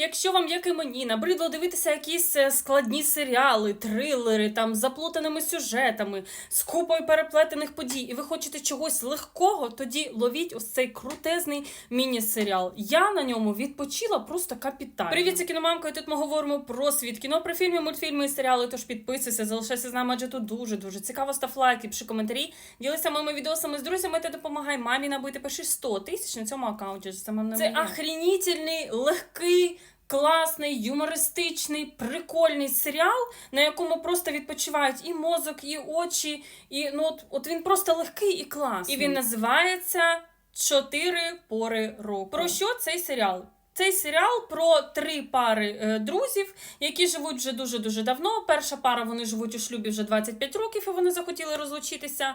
Якщо вам, як і мені, набридло дивитися якісь е, складні серіали, трилери там з заплутаними сюжетами, з купою переплетених подій, і ви хочете чогось легкого, тоді ловіть ось цей крутезний міні-серіал. Я на ньому відпочила просто капітально. Привіт, це кіномамка, і тут ми говоримо про світ кіно, про фільми, мультфільми і серіали. Тож підписуйся, залишайся з нами, адже тут дуже дуже цікаво. Став лайки, пиши коментарі, ділися моїми відосами з друзями та допомагай мамі набити перші 100 тисяч на цьому аккаунті. Це, Це моє. охренітельний, легкий. Класний, юмористичний, прикольний серіал, на якому просто відпочивають і мозок, і очі, і ну от, от він просто легкий і класний. І він називається Чотири пори року. Про що цей серіал? Цей серіал про три пари е, друзів, які живуть вже дуже дуже давно. Перша пара вони живуть у шлюбі вже 25 років, і вони захотіли розлучитися.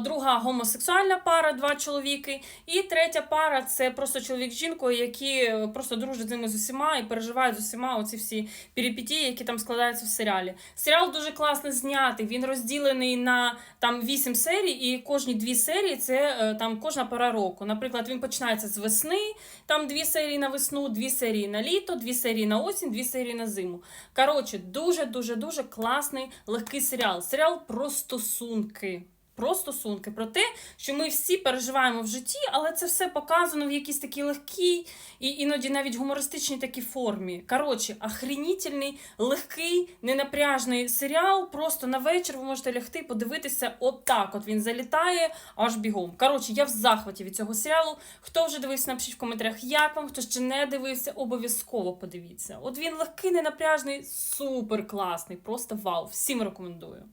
Друга гомосексуальна пара, два чоловіки. І третя пара це просто чоловік з жінкою, які е, просто дружать з ними з усіма і переживають з усіма оці всі перипетії, які там складаються в серіалі. Серіал дуже класно знятий. Він розділений на там 8 серій, і кожні дві серії це е, там кожна пора року. Наприклад, він починається з весни, там дві серії на весну, дві серії на літо, дві серії на осінь, дві серії на зиму. Коротше, дуже дуже дуже класний легкий серіал. Серіал про стосунки. Про стосунки, про те, що ми всі переживаємо в житті, але це все показано в якійсь такій легкій і іноді навіть гумористичній такій формі. Коротше, охренітельний, легкий, ненапряжний серіал. Просто на вечір ви можете лягти, подивитися отак. От він залітає аж бігом. Коротше, я в захваті від цього серіалу. Хто вже дивився, напишіть в коментарях, як вам, хто ще не дивився, обов'язково подивіться. От він легкий, ненапряжний, супер класний, просто вау. Всім рекомендую.